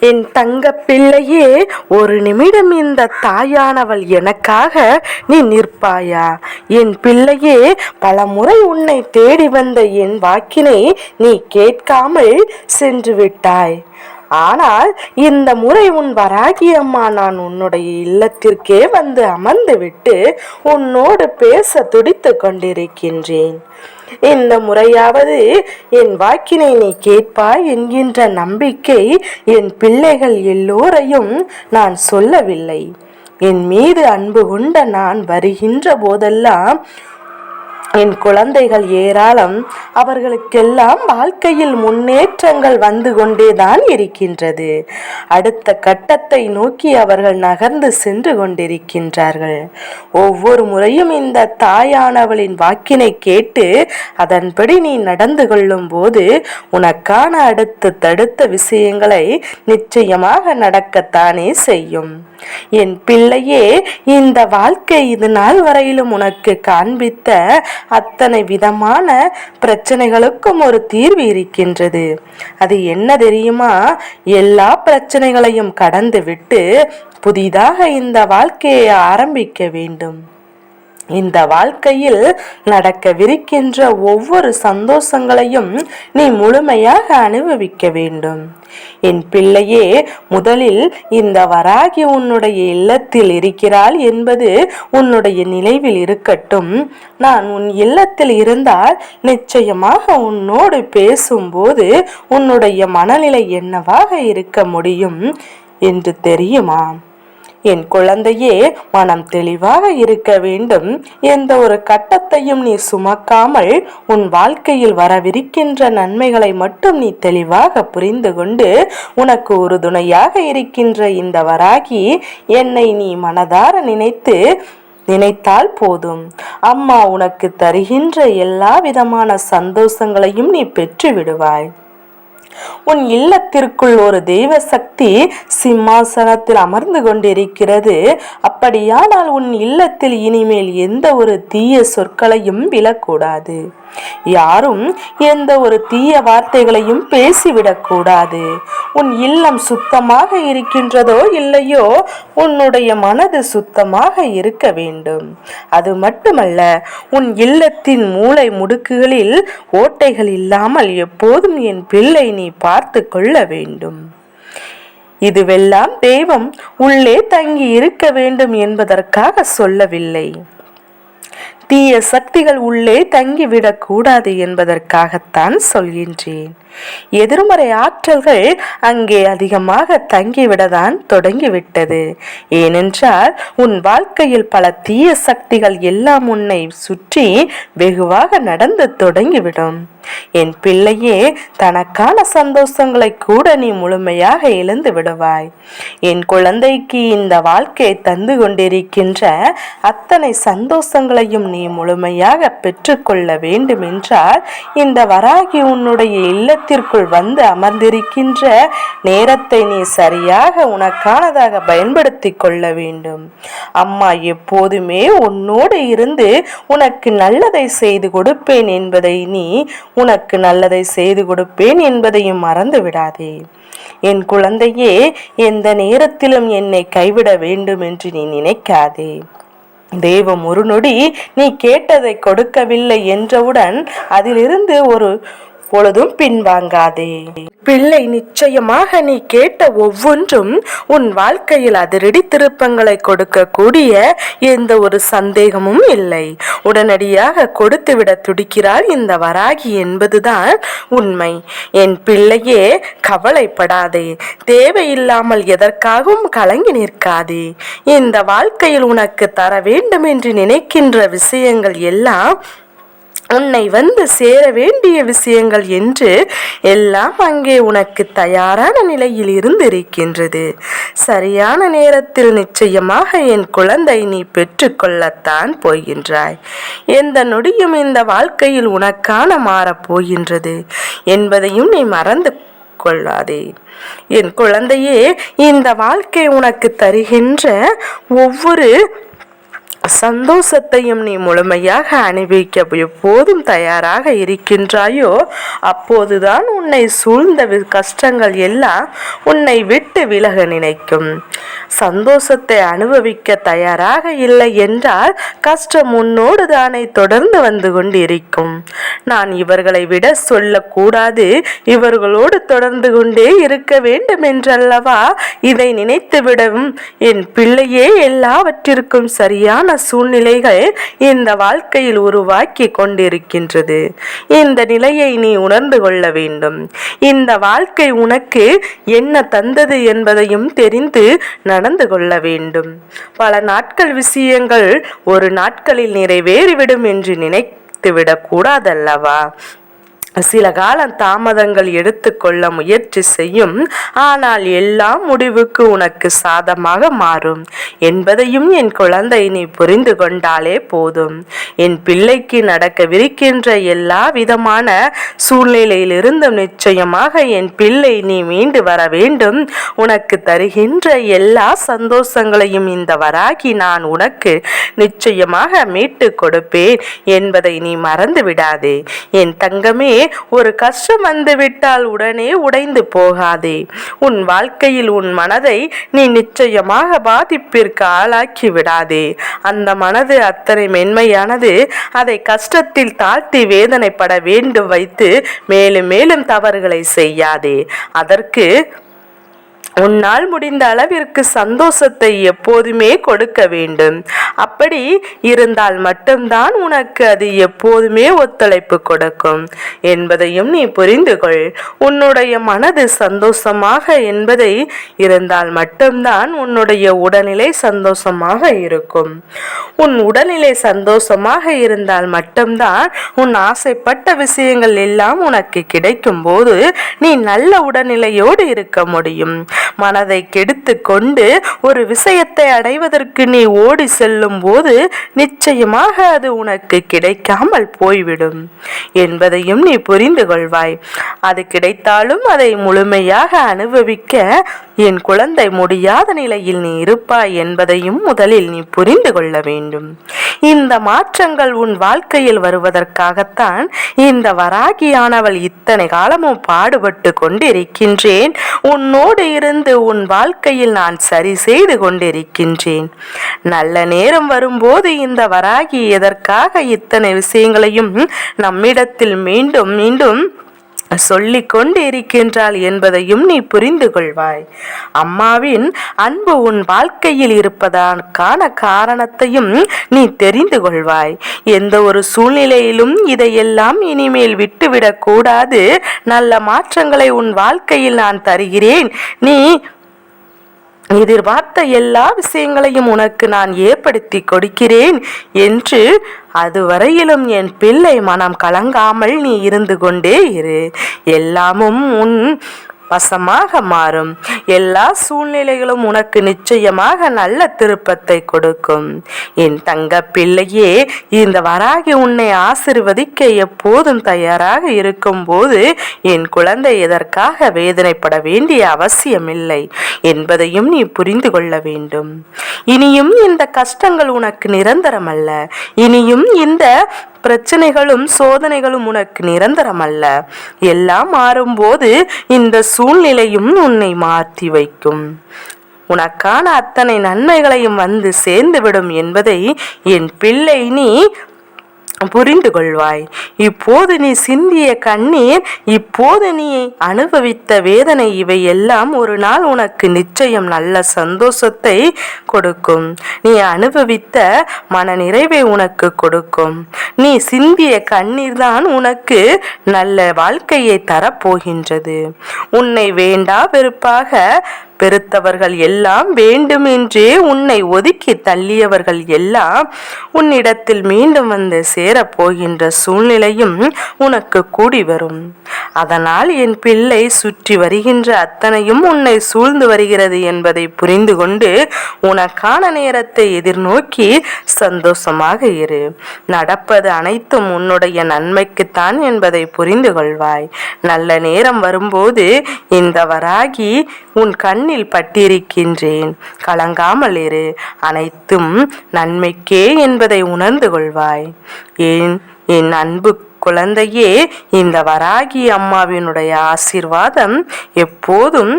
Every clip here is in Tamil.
என் தங்க பிள்ளையே ஒரு நிமிடம் இந்த தாயானவள் எனக்காக நீ நிற்பாயா? என் பிள்ளையே பல முறை உன்னை தேடி வந்த என் வாக்கினை நீ கேட்காமல் சென்று விட்டாய். ஆனால் இந்த முறை உன் வராகி அம்மா நான் உன்னுடைய இல்லத்திற்கே வந்து அமர்ந்துவிட்டு உன்னோடு பேச துடித்து கொண்டிருக்கின்றேன். இந்த முறையாவது என் வாக்கினை நீ கேட்பாய் என்கின்ற நம்பிக்கை என் பிள்ளைகள் எல்லோரையும் நான் சொல்லவில்லை. என் மீது அன்பு கொண்ட நான் வருகின்ற போதெல்லாம் என் குழந்தைகள் ஏராளம். அவர்களுக்கெல்லாம் வாழ்க்கையில் முன்னேற்றங்கள் வந்து கொண்டேதான் இருக்கின்றது. அடுத்த கட்டத்தை நோக்கி அவர்கள் நகர்ந்து சென்று கொண்டிருக்கின்றார்கள். ஒவ்வொரு முறையும் இந்த தாயானவளின் வாக்கினை கேட்டு அதன்படி நீ நடந்து கொள்ளும் போது உனக்கான அடுத்து தடுத்த விஷயங்களை நிச்சயமாக நடக்கத்தானே செய்யும். என் பிள்ளையே இந்த வாழ்க்கை இது நாள் வரையிலும் உனக்கு காண்பித்த அத்தனை விதமான பிரச்சனைகளுக்கும் ஒரு தீர்வு இருக்கின்றது. அது என்ன தெரியுமா? எல்லா பிரச்சனைகளையும் கடந்து விட்டு புதிதாக இந்த வாழ்க்கையை ஆரம்பிக்க வேண்டும். இந்த வாழ்க்கையில் நடக்கவிருக்கின்ற ஒவ்வொரு சந்தோஷங்களையும் நீ முழுமையாக அனுபவிக்க வேண்டும். என் பிள்ளையே முதலில் இந்த வராகி உன்னுடைய இல்லத்தில் இருக்கிறாள் என்பது உன்னுடைய நினைவில் இருக்கட்டும். நான் உன் இல்லத்தில் இருந்தால் நிச்சயமாக உன்னோடு பேசும்போது உன்னுடைய மனநிலை என்னவாக இருக்க முடியும் என்று தெரியுமா? என் குழந்தையே மனம் தெளிவாக இருக்க வேண்டும். எந்த ஒரு கட்டத்தையும் நீ சுமக்காமல் உன் வாழ்க்கையில் வரவிருக்கின்ற நன்மைகளை மட்டும் நீ தெளிவாக புரிந்து கொண்டு உனக்கு உறுதுணையாக இருக்கின்ற இந்த வராகி என்னை நீ மனதார நினைத்து நினைத்தால் போதும். அம்மா உனக்கு தருகின்ற எல்லா விதமான சந்தோஷங்களையும் நீ பெற்று விடுவாய் உன் இல்லத்திற்குள் ஒரு தெய்வ சக்தி சிம்மாசனத்தில் அமர்ந்து கொண்டிருக்கிறது. அப்படியானால் உன் இல்லத்தில் இனிமேல் எந்த ஒரு தீய சொற்களையும் விழக்கூடாது. யாரும் எந்த ஒரு தீய வார்த்தைகளையும் பேசிவிடக்கூடாது. உன் இல்லம் சுத்தமாக இருக்கின்றதோ இல்லையோ உன்னுடைய மனது சுத்தமாக இருக்க வேண்டும். அது மட்டுமல்ல உன் இல்லத்தின் மூளை முடுக்குகளில் ஓட்டைகள் இல்லாமல் எப்போதும் என் பிள்ளை நீ பார்த்து கொள்ள வேண்டும். இதுவெல்லாம் தெய்வம் உள்ளே தங்கி இருக்க வேண்டும் என்பதற்காக சொல்லவில்லை. தீய சக்திகள் உள்ளே தங்கிவிடக் கூடாது என்பதற்காகத்தான் சொல்கின்றேன். எதிர்மறை ஆற்றல்கள் அங்கே அதிகமாக தங்கிவிடதான் தொடங்கிவிட்டது. ஏனென்றால் உன் வாழ்க்கையில் பல தீய சக்திகள் எல்லாம் உன்னை சுற்றி வெகுவாக நடந்து தொடங்கிவிடும். என் பிள்ளையே தனக்கான சந்தோஷங்களை கூட நீ முழுமையாக இழந்து விடுவாய். என் குழந்தைக்கு இந்த வாழ்க்கையை தந்து கொண்டிருக்கின்ற அத்தனை சந்தோஷங்களையும் நீ முழுமையாக பெற்றுக்கொள்ள வேண்டுமென்றால் இந்த வராகி உன்னுடைய இல்லத்திற்குள் வந்து அமர்ந்திருக்கின்ற நேரத்தை நீ சரியாக உனக்கானதாக பயன்படுத்தி கொள்ள வேண்டும். அம்மா எப்போதுமே உன்னோடு இருந்து உனக்கு நல்லதை செய்து கொடுப்பேன் என்பதை நீ உனக்கு நல்லதை செய்து கொடுப்பேன் என்பதையும் மறந்து விடாதே. என் குழந்தையே எந்த நேரத்திலும் என்னை கைவிட வேண்டும் என்று நீ நினைக்காதே. தெய்வம் ஒரு நொடி நீ கேட்டதை கொடுக்கவில்லை என்றவுடன் அதிலிருந்து ஒரு பொழுதும் பின்வாங்காதே. பிள்ளை நிச்சயமாக நீ கேட்ட ஒவ்வொன்றும் உன் வாழ்க்கையில் அதிரடி திருப்பங்களை கொடுக்கக்கூடிய எந்த ஒரு சந்தேகமும் இல்லை. உடனடியாக கொடுத்துவிட துடிக்கிறாள் இந்த வராகி என்பதுதான் உண்மை. என் பிள்ளையே கவலைப்படாதே. தேவையில்லாமல் எதற்காகவும் கலங்கி நிற்காதே. இந்த வாழ்க்கையில் உனக்கு தர வேண்டும் என்று நினைக்கின்ற விஷயங்கள் எல்லாம் உன்னை வந்து சேர வேண்டிய விஷயங்கள் என்று எல்லாம் அங்கே உனக்கு தயாரான நிலையில் இருந்திருக்கின்றது. சரியான நேரத்தில் நிச்சயமாக என் குழந்தை நீ பெற்றுக்கொள்ளத்தான் போகின்றாய். எந்த நொடியும் இந்த வாழ்க்கையில் உனக்கான மாறப் போகின்றது என்பதையும் நீ மறந்து கொள்ளாதே. என் குழந்தையே இந்த வாழ்க்கை உனக்கு தருகின்ற ஒவ்வொரு சந்தோஷத்தையும் நீ முழுமையாக அனுபவிக்க எப்போதும் தயாராக இருக்கின்றாயோ அப்போதுதான் உன்னை சூழ்ந்த வி- கஷ்டங்கள் எல்லாம் உன்னை விட்டு விலக நினைக்கும். சந்தோஷத்தை அனுபவிக்க தயாராக இல்லை என்றால் கஷ்டம் உன்னோடு தானே தொடர்ந்து வந்து கொண்டு இருக்கும் நான் இவர்களை விட சொல்லக்கூடாது இவர்களோடு தொடர்ந்து கொண்டே இருக்க வேண்டும் என்றல்லவா? இதை நினைத்துவிடவும் என் பிள்ளையே எல்லாவற்றிற்கும் சரியான சூழ்நிலைகள் இந்த வாழ்க்கையில் உருவாக்கி கொண்டிருக்கின்றது. இந்த நிலையை நீ உணர்ந்து கொள்ள வேண்டும். இந்த வாழ்க்கை உனக்கு என்ன தந்தது என்பதையும் தெரிந்து நடந்து கொள்ள வேண்டும். பல நாட்கள் விஷயங்கள் ஒரு நாட்களில் நிறைவேறிவிடும் என்று நினைத்து விடக்கூடாதல்லவா சில காலம் தாமதங்கள் எடுத்துக்கொள்ள முயற்சி செய்யும். ஆனால் எல்லாம் முடிவுக்கு உனக்கு சாதமாக மாறும். என்பதையும் என் குழந்தை நீ புரிந்து கொண்டாலே போதும். என் பிள்ளைக்கு நடக்கவிருக்கின்ற எல்லா விதமான சூழ்நிலையிலிருந்தும் நிச்சயமாக என் பிள்ளை நீ மீண்டு வர வேண்டும். உனக்கு தருகின்ற எல்லா சந்தோஷங்களையும் இந்த வராகி நான் உனக்கு நிச்சயமாக மீட்டு கொடுப்பேன் என்பதை நீ மறந்து விடாதே என் தங்கமே ஒரு கஷ்டம் வந்துவிட்டால் உடனே உடைந்து போகாதே. உன் வாழ்க்கையில் உன் மனதை நீ நிச்சயமாக பாதிப்பிற்கு ஆளாக்கி விடாதே. அந்த மனது அத்தனை மென்மையானது அதை கஷ்டத்தில் தாழ்த்தி வேதனைப்பட வேண்டும் வைத்து மேலும் மேலும் தவறுகளை செய்யாதே. அதற்கு உன்னால் முடிந்த அளவிற்கு சந்தோஷத்தை எப்போதுமே கொடுக்க வேண்டும். அப்படி இருந்தால் மட்டும்தான் உனக்கு அது எப்போதுமே ஒத்துழைப்பு கொடுக்கும். என்பதையும் நீ புரிந்து கொள். உன்னுடைய மனது சந்தோஷமாக என்பதை இருந்தால் மட்டும்தான் உன்னுடைய உடல்நிலை சந்தோஷமாக இருக்கும். உன் உடல்நிலை சந்தோஷமாக இருந்தால் மட்டும்தான் உன் ஆசைப்பட்ட விஷயங்கள் எல்லாம் உனக்கு கிடைக்கும் போது நீ நல்ல உடல்நிலையோடு இருக்க முடியும். மனதை கெடுத்து கொண்டு ஒரு விஷயத்தை அடைவதற்கு நீ ஓடி செல்லும் போது நிச்சயமாக அது உனக்கு கிடைக்காமல் போய்விடும் என்பதையும் நீ புரிந்து கொள்வாய். அது கிடைத்தாலும் அதை முழுமையாக அனுபவிக்க என் குழந்தை முடியாத நிலையில் நீ இருப்பாய் என்பதையும் முதலில் நீ புரிந்து கொள்ள வேண்டும். இந்த மாற்றங்கள் உன் வாழ்க்கையில் வருவதற்காகத்தான் இந்த வராகியானவள் இத்தனை காலமும் பாடுபட்டு கொண்டிருக்கின்றேன். உன்னோடு இருந்து உன் வாழ்க்கையில் நான் சரி செய்து கொண்டிருக்கின்றேன். நல்ல நேரம் வரும்போது இந்த வராகி எதற்காக இத்தனை விஷயங்களையும் நம்மிடத்தில் மீண்டும் மீண்டும் சொல்லிக் கொண்டு இருக்கின்றாள் என்பதையும் நீ புரிந்து கொள்வாய் அம்மாவின் அன்பு உன் வாழ்க்கையில் இருப்பதற்கான காரணத்தையும் நீ தெரிந்து கொள்வாய் எந்த ஒரு சூழ்நிலையிலும் இதையெல்லாம் இனிமேல் விட்டுவிடக் கூடாது நல்ல மாற்றங்களை உன் வாழ்க்கையில் நான் தருகிறேன். நீ எதிர்பார்த்த எல்லா விஷயங்களையும் உனக்கு நான் ஏற்படுத்தி கொடுக்கிறேன் என்று அதுவரையிலும் என் பிள்ளை மனம் கலங்காமல் நீ இருந்து கொண்டே இரு. எல்லாமும் உன் வசமாக மாறும். எல்லா சூழ்நிலைகளும் உனக்கு நிச்சயமாக நல்ல திருப்பத்தை கொடுக்கும். என் தங்க பிள்ளையே இந்த வராகி உன்னை ஆசிர்வதிக்க எப்போதும் தயாராக இருக்கும்போது என் குழந்தை எதற்காக வேதனைப்பட வேண்டிய அவசியமில்லை என்பதையும் நீ புரிந்து கொள்ள வேண்டும். இனியும் இந்த கஷ்டங்கள் உனக்கு நிரந்தரமல்ல. இனியும் இந்த பிரச்சனைகளும் சோதனைகளும் உனக்கு நிரந்தரமல்ல. எல்லாம் மாறும்போது இந்த சூழ்நிலையும் உன்னை மாற்றி வைக்கும். உனக்கான அத்தனை நன்மைகளையும் வந்து சேர்ந்துவிடும் என்பதை என் பிள்ளை நீ புரிந்து கொள்வாய் இப்போது நீ சிந்திய கண்ணீர் இப்போது நீ அனுபவித்த வேதனை இவை எல்லாம் ஒரு நாள் உனக்கு நிச்சயம் நல்ல சந்தோஷத்தை கொடுக்கும். நீ அனுபவித்த மன நிறைவை உனக்கு கொடுக்கும். நீ சிந்திய கண்ணீர் தான் உனக்கு நல்ல வாழ்க்கையை தரப்போகின்றது. உன்னை வேண்டா வெறுப்பாக பெருத்தவர்கள் எல்லாம் வேண்டுமென்றே உன்னை ஒதுக்கி தள்ளியவர்கள் எல்லாம் உன்னிடத்தில் மீண்டும் வந்து சேரப்போகின்ற சூழ்நிலையும் உனக்கு கூடி வரும். அதனால் என் பிள்ளை சுற்றி வருகின்ற அத்தனையும் உன்னை சூழ்ந்து வருகிறது என்பதை புரிந்து கொண்டு உனக்கான நேரத்தை எதிர்நோக்கி சந்தோஷமாக இரு. நடப்பது அனைத்தும் உன்னுடைய நன்மைக்குத்தான் என்பதை புரிந்து கொள்வாய். நல்ல நேரம் வரும்போது இந்த வராகி உன் கண் கண்ணில் பட்டிருக்கின்றேன். கலங்காமல் இரு. அனைத்தும் நன்மைக்கே என்பதை உணர்ந்து கொள்வாய். ஏன்? என் அன்பு குழந்தையே இந்த வராகி அம்மாவினுடைய ஆசீர்வாதம் எப்போதும்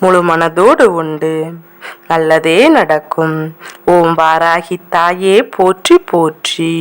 முழு மனதோடு உண்டு. நல்லதே நடக்கும். ஓம் வாராகி தாயே போற்றி போற்றி.